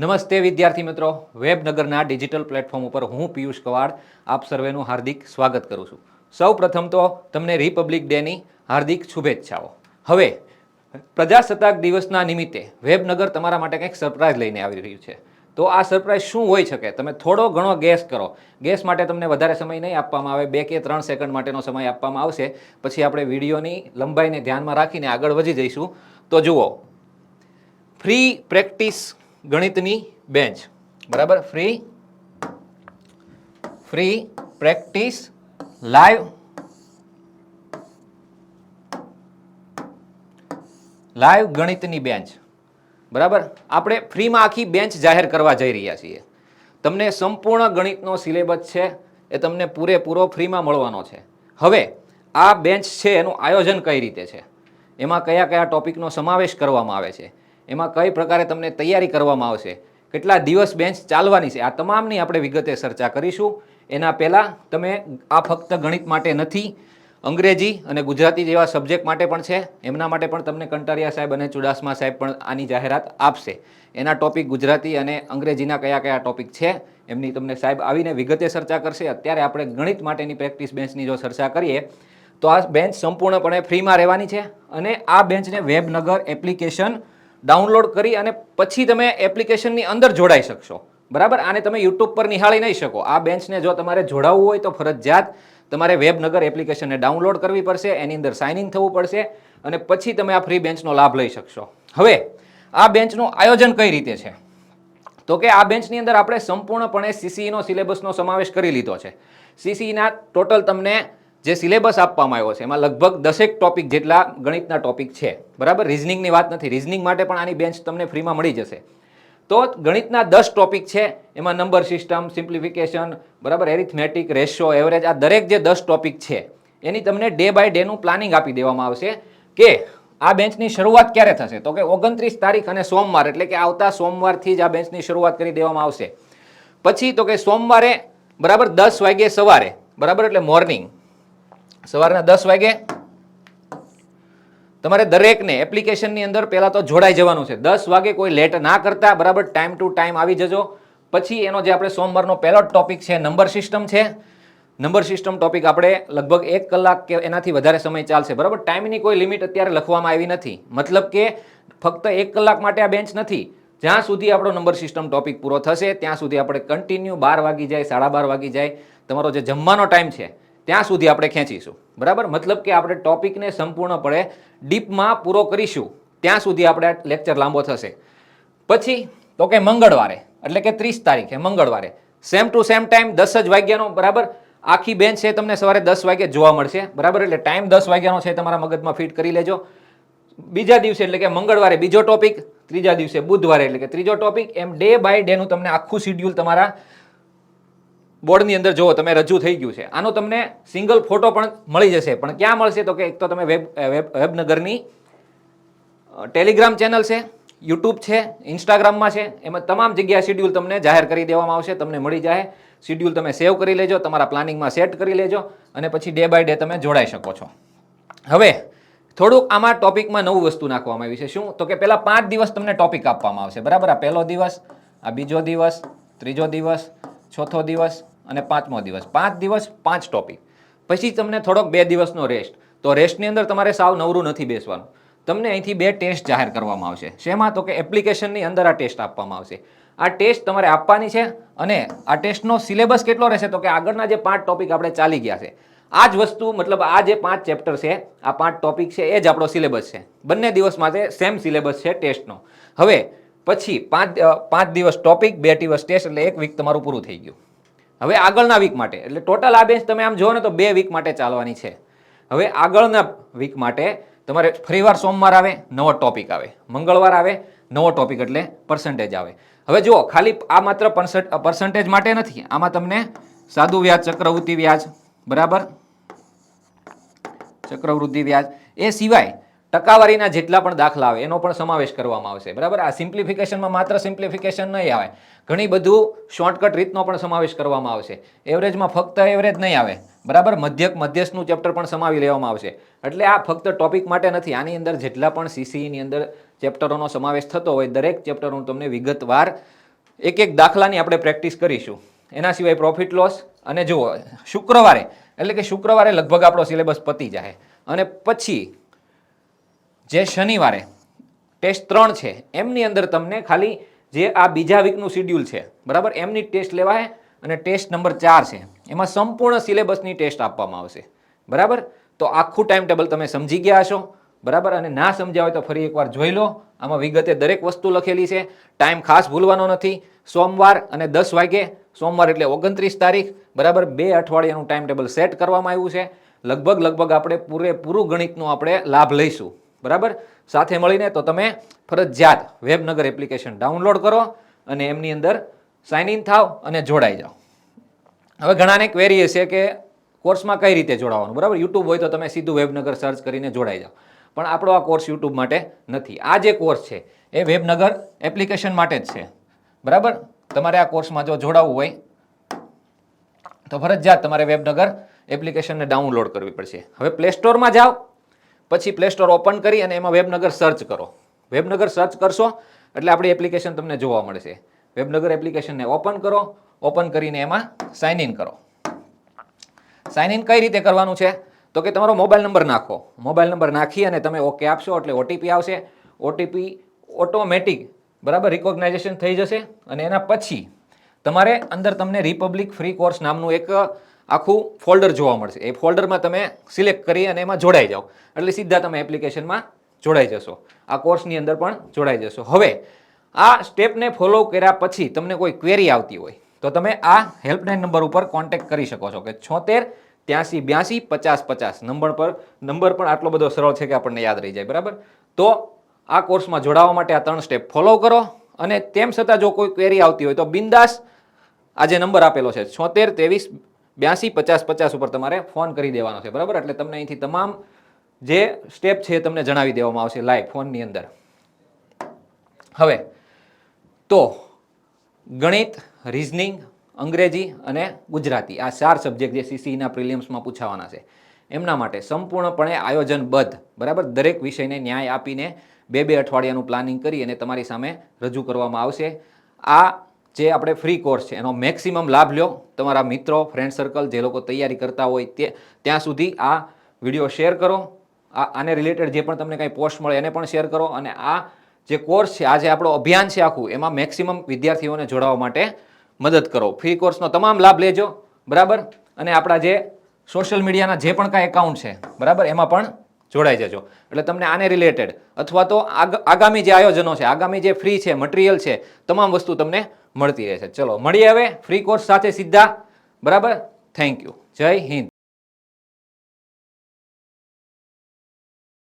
નમસ્તે વિદ્યાર્થી મિત્રો. વેબનગરના ડિજિટલ પ્લેટફોર્મ ઉપર હું પિયુષ કવાડ આપ સર્વેનું હાર્દિક સ્વાગત કરું છું. સૌ પ્રથમ તો તમને રિપબ્લિક ડેની હાર્દિક શુભેચ્છાઓ. હવે, પ્રજાસત્તાક દિવસના નિમિત્તે વેબનગર તમારા માટે કંઈક સરપ્રાઇઝ લઈને આવી રહ્યું છે. તો આ સરપ્રાઇઝ શું હોઈ શકે? તમે થોડો ઘણો ગેસ કરો. ગેસ માટે તમને વધારે સમય નહીં આપવામાં આવે. બે કે ત્રણ સેકન્ડ માટેનો સમય આપવામાં આવશે. પછી આપણે વિડીયોની લંબાઈને ધ્યાનમાં રાખીને આગળ વધી જઈશું. તો જુઓ, ફ્રી પ્રેક્ટિસ ગણિતની બેન્ચ. બરાબર? Free free practice live live ગણિતની બેન્ચ. બરાબર? આપણે ફ્રીમાં આખી બેન્ચ જાહેર કરવા જઈ રહ્યા છીએ. તમને સંપૂર્ણ ગણિતનો સિલેબસ છે, એ તમને પૂરેપૂરો ફ્રીમાં મળવાનો છે. હવે, આ બેન્ચ છે, એનું આયોજન કઈ રીતે છે? એમાં કયા કયા ટોપિકનો સમાવેશ કરવામાં આવે છે? એમાં કઈ પ્રકારે તમને તૈયારી કરવામાં આવશે? કેટલા દિવસ બેન્ચ ચાલવાની છે? આ તમામની આપણે વિગતે ચર્ચા કરીશું. એના પહેલાં તમે આ ફક્ત ગણિત માટે નથી, અંગ્રેજી અને ગુજરાતી જેવા સબ્જેક્ટ માટે પણ છે. એમના માટે પણ તમને કંટારિયા સાહેબ અને ચુડાસમા સાહેબ પણ આની જાહેરાત આપશે. એના ટોપિક ગુજરાતી અને અંગ્રેજીના કયા કયા ટોપિક છે, એમની તમને સાહેબ આવીને વિગતે ચર્ચા કરશે. અત્યારે આપણે ગણિત માટેની પ્રેક્ટિસ બેન્ચની જો ચર્ચા કરીએ, તો આ બેન્ચ સંપૂર્ણપણે ફ્રીમાં રહેવાની છે અને આ બેન્ચને વેબનગર એપ્લિકેશન ડાઉનલોડ કરી અને પછી તમે એપ્લિકેશનની અંદર જોડાઈ શકશો. બરાબર? આને તમે યુટ્યુબ પર નિહાળી નહીં શકો. આ બેન્ચને જો તમારે જોડાવવું હોય તો ફરજિયાત તમારે વેબનગર એપ્લિકેશનને ડાઉનલોડ કરવી પડશે, એની અંદર સાઇન ઇન થવું પડશે અને પછી તમે આ ફ્રી બેન્ચનો લાભ લઈ શકશો. હવે, આ બેન્ચનું આયોજન કઈ રીતે છે? તો કે આ બેન્ચની અંદર આપણે સંપૂર્ણપણે સીસીઈનો સિલેબસનો સમાવેશ કરી લીધો છે. સીસીઈના ટોટલ તમને જે સિલેબસ આપવામાં આવ્યો છે, એમાં લગભગ દસેક ટોપિક જેટલા ગણિતના ટોપિક છે. બરાબર? રિઝનિંગની વાત નથી. રિઝનિંગ માટે પણ આની બેન્ચ તમને ફ્રીમાં મળી જશે. તો ગણિતના દસ ટોપિક છે, એમાં નંબર સિસ્ટમ સિમ્પ્લિફિકેશન બરાબર? એરિથમેટિક રેશિયો એવરેજ આ દરેક જે દસ ટોપિક છે, એની તમને ડે બાય ડેનું પ્લાનિંગ આપી દેવામાં આવશે કે આ બેન્ચની શરૂઆત ક્યારે થશે? તો કે ઓગણત્રીસ તારીખ અને સોમવાર, એટલે કે આવતા સોમવારથી જ આ બેન્ચની શરૂઆત કરી દેવામાં આવશે. પછી તો કે સોમવારે, બરાબર દસ વાગ્યે સવારે, બરાબર? એટલે મોર્નિંગ સવારના દસ વાગે તમારે દરેકને એપ્લિકેશનની અંદર પહેલાં તો જોડાઈ જવાનું છે. દસ વાગે કોઈ લેટ ના કરતા બરાબર ટાઈમ ટુ ટાઈમ આવી જજો. પછી એનો જે આપણે સોમવારનો પહેલો ટોપિક છે નંબર સિસ્ટમ છે. નંબર સિસ્ટમ ટોપિક આપણે લગભગ એક કલાક કે એનાથી વધારે સમય ચાલશે. બરાબર? ટાઈમની કોઈ લિમિટ અત્યારે લખવામાં આવી નથી. મતલબ કે ફક્ત એક કલાક માટે આ બેન્ચ નથી. જ્યાં સુધી આપણો નંબર સિસ્ટમ ટોપિક પૂરો થશે, ત્યાં સુધી આપણે કન્ટિન્યુ બાર વાગી જાય, સાડા બાર વાગી જાય. તમારો જે જમવાનો ટાઈમ છે ત્યાં સુધી આપણે ખેંચીશું. બરાબર? મતલબ કે આપણે ટોપિકને સંપૂર્ણપણે ડીપમાં પૂરો કરીશું. ત્યાં સુધી આપણે લેક્ચર લાંબો થશે. પછી, તો કે મંગળવારે, એટલે કે ત્રીસ તારીખે, મંગળવારે. સેમ ટુ સેમ ટાઈમ દસ જ વાગ્યાનો, બરાબર? આખી બેન્ચ છે તમને સવારે દસ વાગે જોવા મળશે. બરાબર? એટલે ટાઈમ દસ વાગ્યાનો છે, તમારા મગજમાં ફિટ કરી લેજો. બીજા દિવસે, એટલે કે મંગળવારે બીજો ટોપિક ત્રીજા દિવસે બુધવારે, એટલે કે ત્રીજો ટોપિક એમ ડે બાય ડેનું તમને આખું શિડ્યુલ તમારા બોર્ડની અંદર જુઓ, તમે રજૂ થઈ ગયું છે. આનો તમને સિંગલ ફોટો પણ મળી જશે. પણ ક્યાં મળશે તો કે એક તો તમે વેબ વેબ વેબનગરની ટેલિગ્રામ ચેનલ છે યુટ્યુબ છે ઇન્સ્ટાગ્રામમાં છે. એમાં તમામ જગ્યાએ શિડ્યુલ તમને જાહેર કરી દેવામાં આવશે, તમને મળી જાય. શિડ્યુલ તમે સેવ કરી લેજો, તમારા પ્લાનિંગમાં સેટ કરી લેજો અને પછી ડે બાય ડે તમે જોડાઈ શકો છો. હવે, થોડુંક આમાં ટોપિકમાં નવું વસ્તુ નાખવામાં આવી છે. શું? તો કે પહેલાં પાંચ દિવસ તમને ટોપિક આપવામાં આવશે. બરાબર? આ પહેલો દિવસ, આ બીજો દિવસ, ત્રીજો દિવસ ચોથો દિવસ અને પાંચમો દિવસ. પાંચ દિવસ, પાંચ ટોપિક. પછી તમને થોડોક બે દિવસનો રેસ્ટ તો રેસ્ટની અંદર તમારે સાવ નવરું નથી બેસવાનું. તમને અહીંથી બે ટેસ્ટ જાહેર કરવામાં આવશે. શેમાં? તો કે એપ્લિકેશનની અંદર આ ટેસ્ટ આપવામાં આવશે. આ ટેસ્ટ તમારે આપવાની છે અને આ ટેસ્ટનો સિલેબસ કેટલો રહેશે? તો કે આગળના જે પાંચ ટોપિક આપણે ચાલી ગયા છે. આ જ વસ્તુ, મતલબ આ જે પાંચ ચેપ્ટર છે, આ પાંચ ટોપિક છે, એ જ આપણો સિલેબસ છે. બંને દિવસ માટે સેમ સિલેબસ છે ટેસ્ટનો હવે પછી પાંચ પાંચ દિવસ ટોપિક બે દિવસ ટેસ્ટ એટલે એક વીક તમારું પૂરું થઈ ગયું. હવે આગળના વીક માટે, એટલે ટોટલ આ બેન્ચ તમે આમ જુઓ ને તો બે વીક માટે ચાલવાની છે. હવે આગળના વીક માટે તમારે ફરીવાર સોમવાર આવે, નવો ટોપિક આવે. મંગળવાર આવે, નવો ટોપિક એટલે પર્સન્ટેજ આવે. હવે જુઓ, ખાલી આ માત્ર પર્સન્ટેજ માટે નથી, આમાં તમને સાદું વ્યાજ, ચક્રવૃત્તિ વ્યાજ, બરાબર? ચક્રવૃદ્ધિ વ્યાજ. એ સિવાય ટકાવારીના જેટલા પણ દાખલા આવે, એનો પણ સમાવેશ કરવામાં આવશે. બરાબર? આ સિમ્પ્લિફિકેશનમાં માત્ર સિમ્પ્લિફિકેશન નહીં આવે. ઘણી બધું શોર્ટકટ રીતનો પણ સમાવેશ કરવામાં આવશે. એવરેજમાં ફક્ત એવરેજ નહીં આવે. બરાબર? મધ્યક, મધ્યસ્થનું ચેપ્ટર પણ સમાવી લેવામાં આવશે. એટલે આ ફક્ત ટોપિક માટે નથી. આની અંદર જેટલા પણ સીસીઈની અંદર ચેપ્ટરોનો સમાવેશ થતો હોય, દરેક ચેપ્ટર હું તમને વિગતવાર એક એક દાખલાની આપણે પ્રેક્ટિસ કરીશું. એના સિવાય પ્રોફિટ લોસ અને જુઓ, શુક્રવારે, એટલે કે શુક્રવારે લગભગ આપણો સિલેબસ પતી જાય અને પછી જે શનિવારે ટેસ્ટ ત્રણ છે, એમની અંદર તમને ખાલી જે આ બીજા વીકનું શિડ્યુલ છે, બરાબર? એમની ટેસ્ટ લેવાય અને ટેસ્ટ નંબર ચાર છે, એમાં સંપૂર્ણ સિલેબસની ટેસ્ટ આપવામાં આવશે, બરાબર? તો આખું ટાઈમ ટેબલ તમે સમજી ગયા હશો, બરાબર? અને ના સમજ્યા હોય તો ફરી એકવાર જોઈ લો, આમાં વિગતે દરેક વસ્તુ લખેલી છે ટાઈમ ખાસ ભૂલવાનો નથી, સોમવાર અને દસ વાગે, સોમવાર એટલે ઓગણત્રીસ તારીખ, બરાબર? બે અઠવાડિયાનું ટાઈમ ટેબલ સેટ કરવામાં આવ્યું છે લગભગ લગભગ આપણે પૂરેપૂરું ગણિતનો આપણે લાભ લઈશું. બરાબર? સાથે મળીને તો તમે ફરજિયાત વેબનગર એપ્લિકેશન ડાઉનલોડ કરો અને એમની અંદર સાઇન ઇન થાવ અને જોડાઈ જાઓ. હવે ઘણાને ક્વેરી હશે કે કોર્સમાં કઈ રીતે જોડાવાનું? બરાબર? યુટ્યુબ હોય તો તમે સીધું વેબનગર સર્ચ કરીને જોડાઈ જાઓ. પણ આપણો આ કોર્સ યુટ્યુબ માટે નથી. આ જે કોર્સ છે, એ વેબનગર એપ્લિકેશન માટે જ છે. બરાબર? તમારે આ કોર્સમાં જો જોડાવવું હોય, તો ફરજિયાત તમારે વેબનગર એપ્લિકેશનને ડાઉનલોડ કરવી પડશે. હવે પ્લે સ્ટોરમાં જાઓ. પછી પ્લે સ્ટોર ઓપન કરી અને એમાં વેબનગર સર્ચ કરો. વેબનગર સર્ચ કરશો એટલે આપણી એપ્લિકેશન તમને જોવા મળશે. વેબનગર એપ્લિકેશનને ઓપન કરો ઓપન કરીને એમાં સાઇન ઇન કરો. સાઇન ઇન કઈ રીતે કરવાનું છે? તો કે તમારો મોબાઈલ નંબર નાખો. મોબાઈલ નંબર નાખી અને તમે ઓકે આપશો એટલે ઓટીપી આવશે. ઓટીપી ઓટોમેટિક બરાબર રિકોગ્નાઇઝેશન થઈ જશે અને એના પછી તમારે અંદર તમને રિપબ્લિક ફ્રી કોર્સ નામનું એક આખું ફોલ્ડર જોવા મળશે. એ ફોલ્ડરમાં તમે સિલેક્ટ કરી અને એમાં જોડાઈ જાઓ. એટલે સીધા તમે એપ્લિકેશનમાં જોડાઈ જશો. આ કોર્સની અંદર પણ જોડાઈ જશો. હવે, આ સ્ટેપને ફોલો કર્યા પછી તમને કોઈ ક્વેરી આવતી હોય, તો તમે આ હેલ્પલાઇન નંબર ઉપર કોન્ટેક્ટ કરી શકો છો કે છોતેર, ત્યાંસી, બ્યાસી, પચાસ પચાસ. નંબર પર, નંબર પણ આટલો બધો સરળ છે કે આપણને યાદ રહી જાય, બરાબર? તો આ કોર્સમાં જોડાવા માટે આ ત્રણ સ્ટેપ ફોલો કરો અને તેમ છતાં જો કોઈ ક્વેરી આવતી હોય તો બિંદાસ આ જે નંબર આપેલો છે છોતેર, ત્રેવીસ બ્યાસી પચાસ પચાસ ઉપર તમારે ફોન કરી દેવાનો છે, બરાબર? એટલે તમને અહીંથી તમામ જે સ્ટેપ છે એ તમને જણાવી દેવામાં આવશે લાઈવ ફોનની અંદર. હવે, તો ગણિત રિઝનિંગ અંગ્રેજી અને ગુજરાતી, આ ચાર સબ્જેક્ટ જે સીસીના પ્રિલિયમ્સમાં પૂછાવાના છે. એમના માટે સંપૂર્ણપણે આયોજનબદ્ધ, બરાબર? દરેક વિષયને ન્યાય આપીને બે બે અઠવાડિયાનું પ્લાનિંગ કરી અને તમારી સામે રજૂ કરવામાં આવશે. આ જે આપણે ફ્રી કોર્સ છે. એનો મેક્સિમમ લાભ લો તમારા મિત્રો ફ્રેન્ડ સર્કલ જે લોકો તૈયારી કરતા હોય તે, ત્યાં સુધી આ વીડિયો શેર કરો. આ, આને રિલેટેડ જે પણ તમને કાંઈ પોસ્ટ મળે એને પણ શેર કરો અને આ જે કોર્સ છે, આ જે આપણો અભિયાન છે આખું, એમાં મેક્સિમમ વિદ્યાર્થીઓને જોડાવા માટે મદદ કરો. ફ્રી કોર્સનો તમામ લાભ લેજો. બરાબર? અને આપણા જે સોશિયલ મીડિયાના જે પણ કાંઈ એકાઉન્ટ છે, બરાબર? એમાં પણ જોડાઈ જજો. એટલે તમને આને રિલેટેડ અથવા તો આગ- આગામી જે આયોજનો છે, આગામી જે ફ્રી છે મટીરિયલ છે, તમામ વસ્તુ તમને મળતી રહેશે ચલો મળીએ હવે. ફ્રી કોર્સ સાથે સીધા. બરાબર? થેન્ક યુ જય હિન્દ.